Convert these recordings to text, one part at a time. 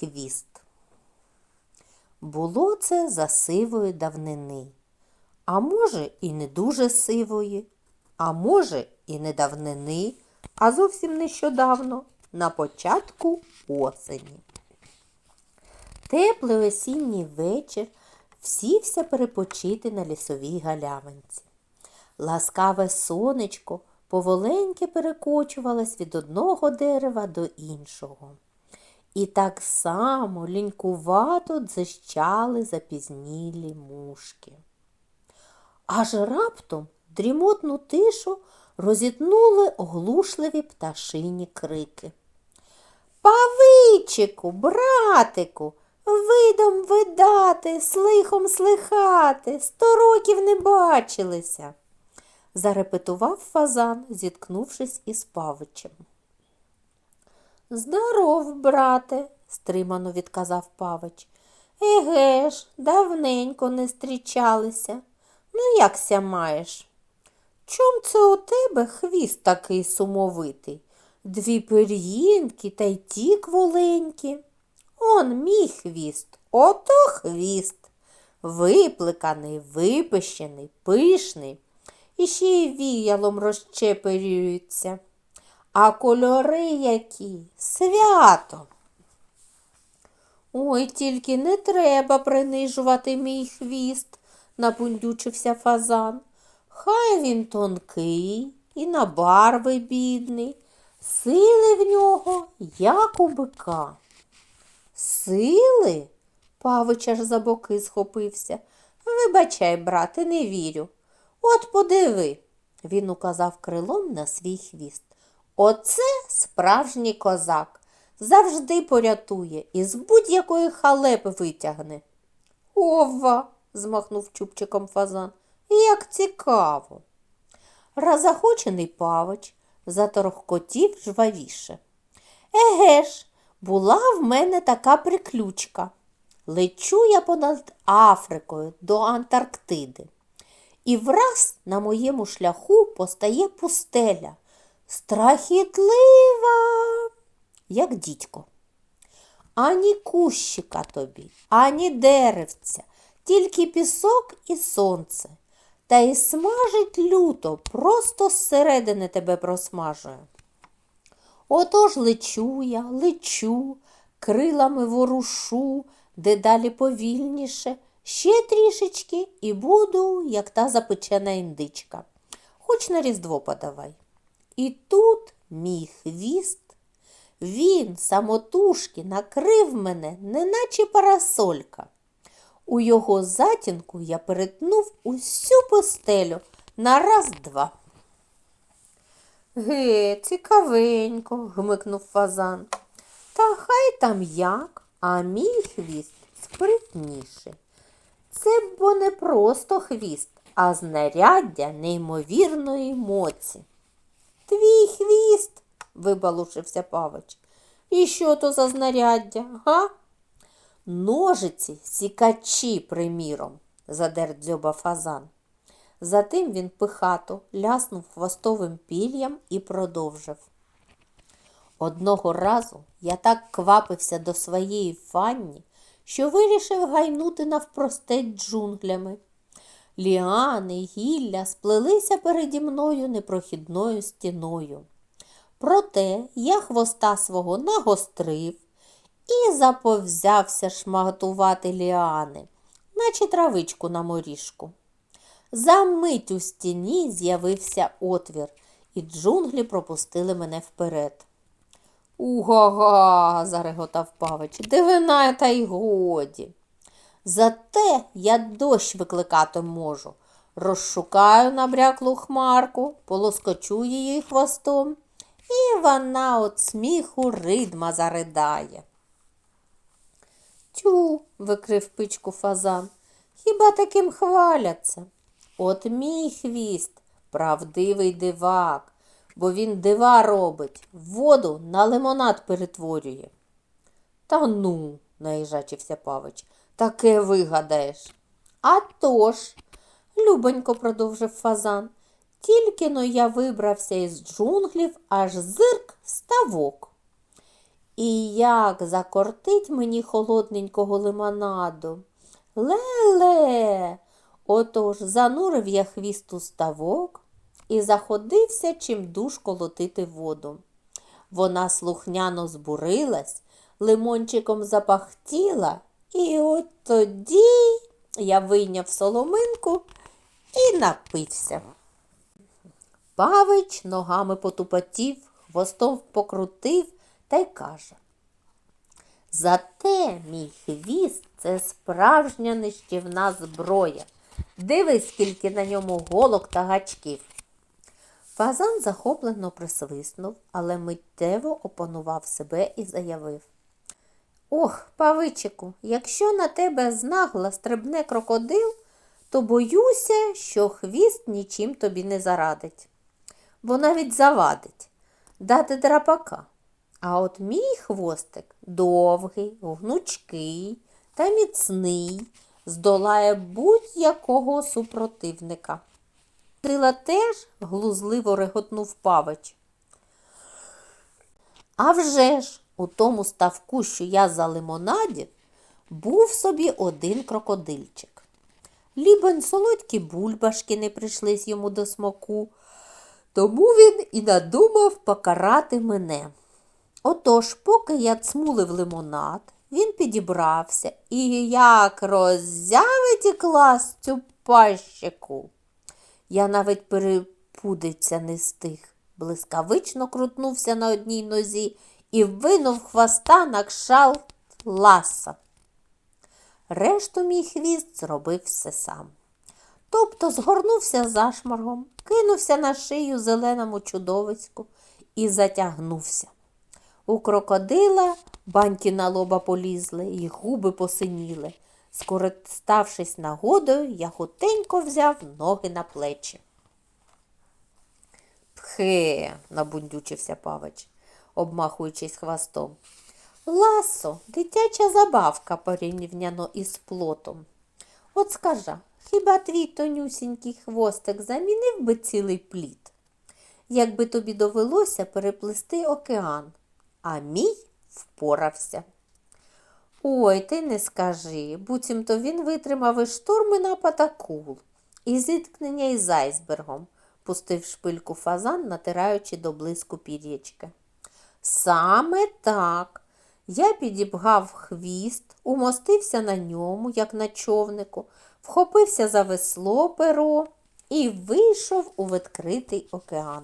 хвіст. Було це за сивої давнини, а може, і не дуже сивої, а може, і не давнини, а зовсім нещодавно, на початку осені. Теплий осінній вечір всівся перепочити на лісовій галявинці. Ласкаве сонечко поволеньки перекочувалось від одного дерева до іншого. І так само лінькувато дзищали запізнілі мушки. Аж раптом дрімотну тишу розітнули оглушливі пташині крики. Павичику, братику, видом видати, слихом слихати, сто років не бачилися, зарепетував фазан, зіткнувшись із павичем. Здоров, брате, стримано відказав павич. Еге ж, давненько не зустрічалися. Ну, якся маєш? Чом це у тебе хвіст такий сумовитий? Дві пир'їнки та й ті кволенькі. Он мій хвіст, ото хвіст. Випликаний, випищений, пишний, і ще й віялом розчеперюється. А кольори які свято. Ой, тільки не треба принижувати мій хвіст, напундючився фазан. Хай він тонкий і на барви бідний, сили в нього, як у бика. Сили? Павич аж за боки схопився. Вибачай, брате, не вірю. От подиви, він указав крилом на свій хвіст. Оце справжній козак. Завжди порятує і з будь-якої халепи витягне. Ова, змахнув чубчиком фазан. Як цікаво. Разахочений павич заторохкотів жвавіше. Еге ж, була в мене така приключка. Лечу я понад Африкою до Антарктиди. І враз на моєму шляху постає пустеля. Страхітлива, як дідько. Ані кущика тобі, ані деревця, тільки пісок і сонце. Та й смажить люто, просто зсередини тебе просмажує. Отож лечу я, лечу, крилами ворушу, дедалі повільніше, ще трішечки і буду, як та запечена індичка. Хоч на різдво подавай. І тут мій хвіст, він самотужки накрив мене, неначе парасолька. У його затінку я перетнув усю постелю на раз-два. Ге, цікавенько, гмикнув фазан. Та хай там як, а мій хвіст спритніший. Це бо не просто хвіст, а знаряддя неймовірної моці. Твій хвіст, вибалушився павич. І що то за знаряддя, га? Ножиці, сікачі, приміром, задер дзьоба фазан. Затим він пихато ляснув хвостовим піллям і продовжив. Одного разу я так квапився до своєї фанні, що вирішив гайнути навпростець джунглями. Ліани гілля сплелися переді мною непрохідною стіною. Проте я хвоста свого нагострив і заповзявся шматувати ліани, наче травичку на моріжку. За мить у стіні з'явився отвір, і джунглі пропустили мене вперед. Уга-га, зареготав павич, дивина та й годі. Зате я дощ викликати можу. Розшукаю набряклу хмарку, полоскочу її хвостом, і вона от сміху ридма заридає. Тю, викрив пичку фазан, хіба таким хваляться? От мій хвіст, правдивий дивак, бо він дива робить, воду на лимонад перетворює. Та ну, наїжачився павич, таке вигадаєш. «А тож», – любонько продовжив фазан, тільки но я вибрався із джунглів аж зирк ставок. І як закортить мені холодненького лимонаду. Леле. Отож занурив я хвіст у ставок і заходився чим душ колотити воду. Вона слухняно збурилась, лимончиком запахтіла, і от тоді я вийняв соломинку і напився. Павич ногами потупотів, хвостом покрутив та й каже. Зате мій хвіст це справжня нищівна зброя. Дивись, скільки на ньому голок та гачків. Фазан захоплено присвиснув, але миттєво опанував себе і заявив. Ох, павичику, якщо на тебе знагла стрибне крокодил, то боюся, що хвіст нічим тобі не зарадить, бо навіть завадить дати драпака. А от мій хвостик довгий, гнучкий та міцний, здолає будь-якого супротивника. Сила теж глузливо реготнув павич. А вже ж, у тому ставку, що я за лимонадів, був собі один крокодильчик. Лібонь солодкі бульбашки не прийшлись йому до смаку, тому він і надумав покарати мене. Отож, поки я цмулив лимонад, він підібрався і як роззявить і класцю пащику. Я навіть перепудиться не стиг, блискавично крутнувся на одній нозі і винув хвоста на кшалт ласа. Решту мій хвіст зробив все сам. Тобто згорнувся зашморгом, кинувся на шию зеленому чудовиську і затягнувся. У крокодила баньки на лоба полізли, і губи посиніли. Скориставшись нагодою, я хутенько взяв ноги на плечі. Пхе, набундючився павич, обмахуючись хвостом. Ласо, дитяча забавка порівняно із плотом. От скажа, хіба твій тонюсінький хвостик замінив би цілий плід? Якби тобі довелося переплисти океан, а мій впорався. Ой, ти не скажи, буцімто він витримав і шторми напад акул, і зіткнення із айсбергом, пустив шпильку фазан, натираючи до блиску пір'ячки. Саме так. Я підібгав хвіст, умостився на ньому, як на човнику, вхопився за весло перо і вийшов у відкритий океан.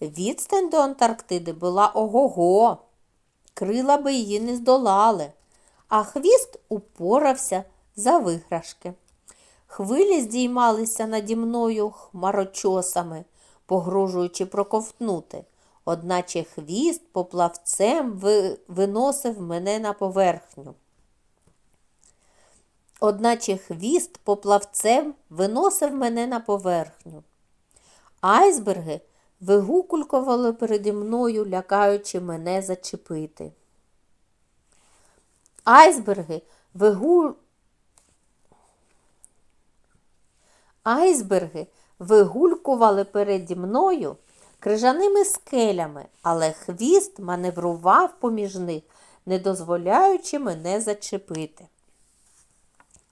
Відстань до Антарктиди була ого-го, крила би її не здолали, а хвіст упорався за виграшки. Хвилі здіймалися наді мною хмарочосами, погрожуючи проковтнути, одначе хвіст поплавцем виносив мене на поверхню. Одначе хвіст поплавцем виносив мене на поверхню. Айсберги вигукулькували переді мною, лякаючи мене зачепити. Айсберги вигуль... Айсберги вигулькували переді мною крижаними скелями, але хвіст маневрував поміж них, не дозволяючи мене зачепити.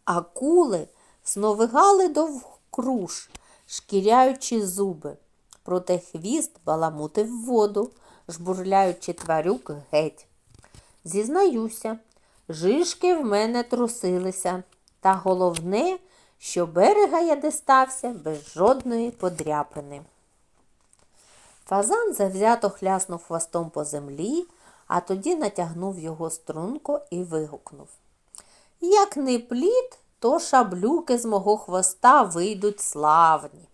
Акули сновигали довкруж, шкіряючи зуби, проте хвіст баламутив воду, жбурляючи тварюк геть. Зізнаюся, жишки в мене трусилися, та головне, що берега я дістався без жодної подряпини. Фазан завзято хляснув хвостом по землі, а тоді натягнув його струнко і вигукнув. Як не плід, то шаблюки з мого хвоста вийдуть славні.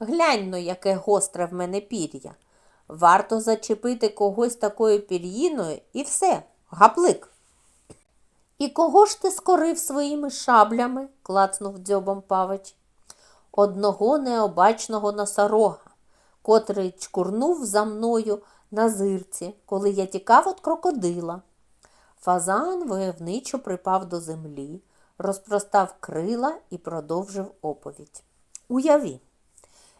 Глянь но, яке гостре в мене пір'я. Варто зачепити когось такою пір'їною і все, гаплик. І кого ж ти скорив своїми шаблями? клацнув дзьобом павич. Одного необачного носорога, котрий чкурнув за мною на зирці, коли я тікав від крокодила. Фазан войовничо припав до землі, розпростав крила і продовжив оповідь. Уяві,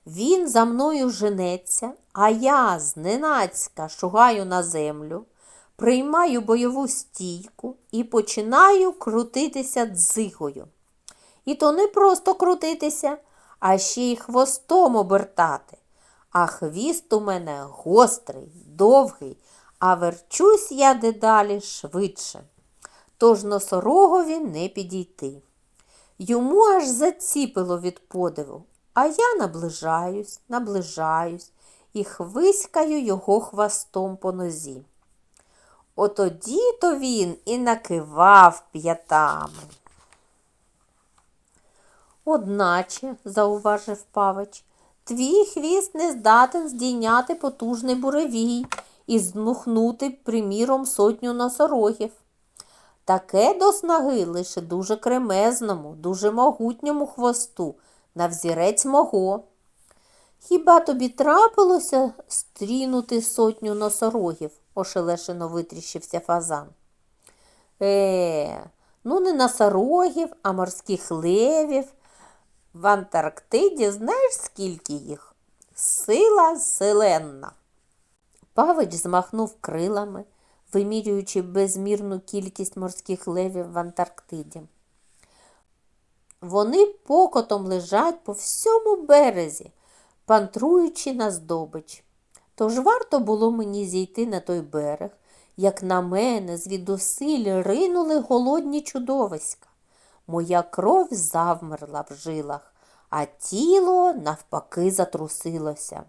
він за мною женеться, а я зненацька шугаю на землю, приймаю бойову стійку і починаю крутитися дзигою. І то не просто крутитися, а ще й хвостом обертати. А хвіст у мене гострий, довгий, а верчусь я дедалі швидше. Тож носорогові не підійти. Йому аж заціпило від подиву, а я наближаюсь, наближаюсь і хвиськаю його хвостом по нозі. Отоді то він і накивав п'ятами. Одначе, зауважив павич, твій хвіст не здатен здійняти потужний буревій і здмухнути, приміром, сотню носорогів. Таке до снаги лише дуже кремезному, дуже могутньому хвосту, на взірець мого. Хіба тобі трапилося стрінути сотню носорогів? ошелешено витріщився фазан. Е, ну не носорогів, а морських левів. В Антарктиді знаєш, скільки їх? Сила селенна. Павич змахнув крилами, вимірюючи безмірну кількість морських левів в Антарктиді. Вони покотом лежать по всьому березі, пантруючи на здобич. Тож варто було мені зійти на той берег, як на мене звідусиль ринули голодні чудовиська. Моя кров завмерла в жилах, а тіло навпаки затрусилося.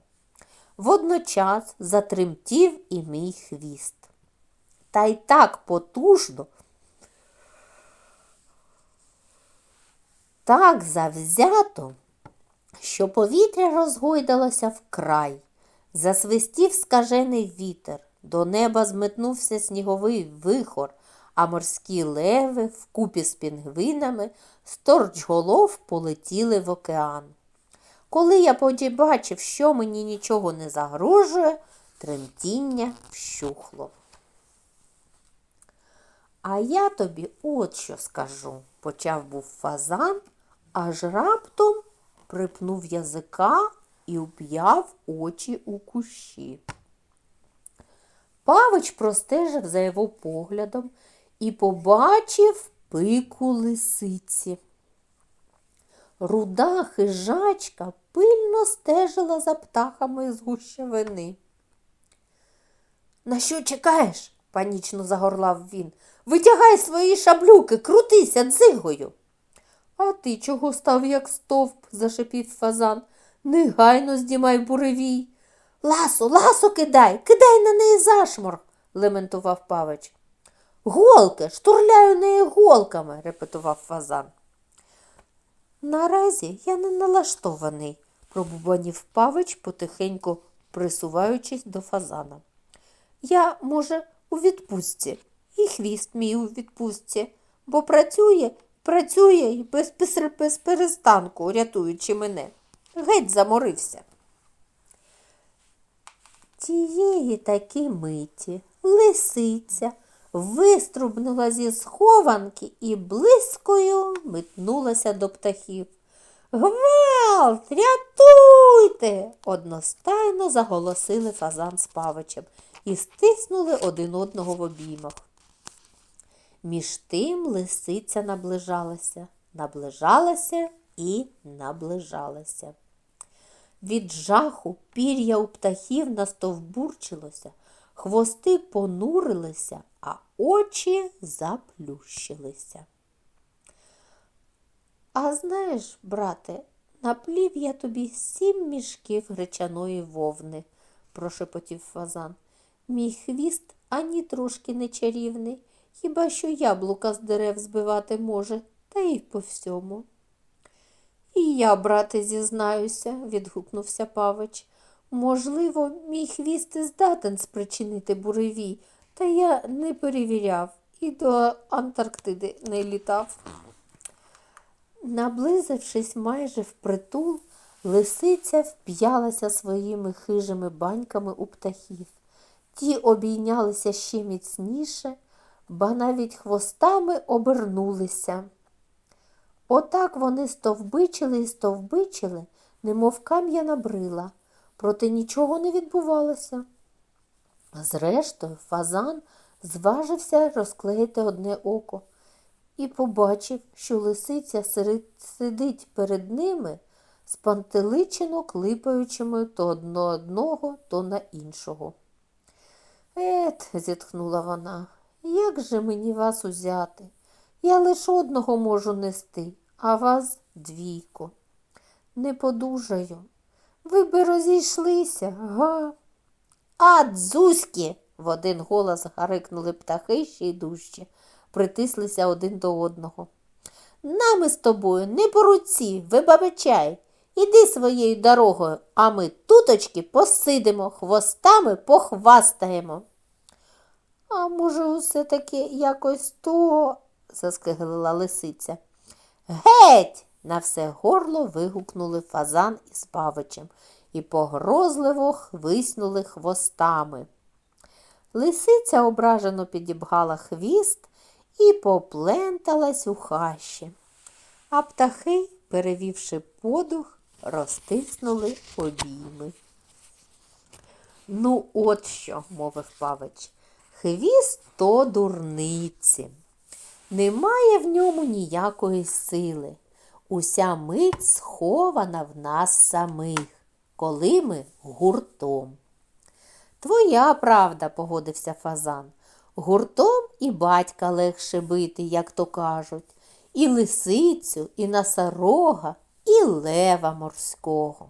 Водночас затремтів і мій хвіст. Та й так потужно, так завзято, що повітря розгойдалося вкрай. Засвистів скажений вітер, до неба зметнувся сніговий вихор, а морські леви вкупі з пінгвинами сторчголов полетіли в океан. Коли я побачив, що мені нічого не загрожує, тремтіння вщухло. А я тобі от що скажу, почав був фазан, аж раптом припнув язика і уп'яв очі у кущі. Павич простежив за його поглядом і побачив пику лисиці. Руда хижачка пильно стежила за птахами з гущавини. На що чекаєш? панічно загорлав він. Витягай свої шаблюки, крутися дзигою. А ти чого став, як стовп? зашепів фазан. Негайно здімай буревій. Ласо, ласо кидай, кидай на неї зашморг, лементував павич. Голки, штурляю неї голками, репетував фазан. Наразі я не налаштований, пробубанів павич, потихеньку присуваючись до фазана. Я, може, у відпустці, і хвіст мій у відпустці, бо працює, працює і без, без, без перестанку, рятуючи мене. Геть заморився. Тієї таки миті лисиця виструбнула зі схованки і блискою метнулася до птахів. Гвалт, рятуйте! одностайно заголосили фазан з павичем і стиснули один одного в обіймах. Між тим лисиця наближалася, наближалася і наближалася. Від жаху пір'я у птахів настовбурчилося, хвости понурилися, а очі заплющилися. А знаєш, брате, наплів я тобі сім мішків гречаної вовни, прошепотів фазан. Мій хвіст ані трошки не чарівний, хіба що яблука з дерев збивати може, та й по всьому. І я, брате, зізнаюся, відгукнувся павич. Можливо, мій хвіст здатен спричинити буревій, та я не перевіряв і до Антарктиди не літав. Наблизившись майже впритул, лисиця вп'ялася своїми хижими баньками у птахів. Ті обійнялися ще міцніше, ба навіть хвостами обернулися. Отак вони стовбичили і стовбичили, немов кам'яна брила, проте нічого не відбувалося. Зрештою, фазан зважився розклеїти одне око і побачив, що лисиця сидить перед ними, спантеличено клипаючими то на одного, то на іншого. Ет, зітхнула вона, як же мені вас узяти? Я лише одного можу нести, а вас двійко. Не подужаю. Ви би розійшлися, га? А, дзузьки! в один голос гарикнули птахи ще й дужче, притислися один до одного. Нами з тобою не по руці, вибабичай. Іди своєю дорогою, а ми туточки посидимо, хвостами похвастаємо. А може, усе таки якось то, заскиглила лисиця. Геть! На все горло вигукнули фазан із павичем і погрозливо хвиснули хвостами. Лисиця ображено підібгала хвіст і попленталась у хащі. А птахи, перевівши подух, розтиснули обійми. Ну, от що, мовив павич, хвіст то дурниці. Немає в ньому ніякої сили. Уся мить схована в нас самих, коли ми гуртом. Твоя правда, погодився фазан. Гуртом і батька легше бити, як то кажуть, і лисицю, і носорога, і лева морського.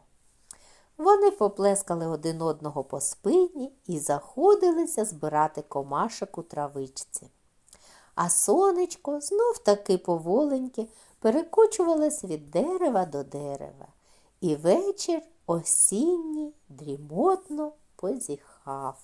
Вони поплескали один одного по спині і заходилися збирати комашок у травичці. А сонечко знов таки поволеньки перекочувалось від дерева до дерева, і вечір осінній дрімотно позіхав.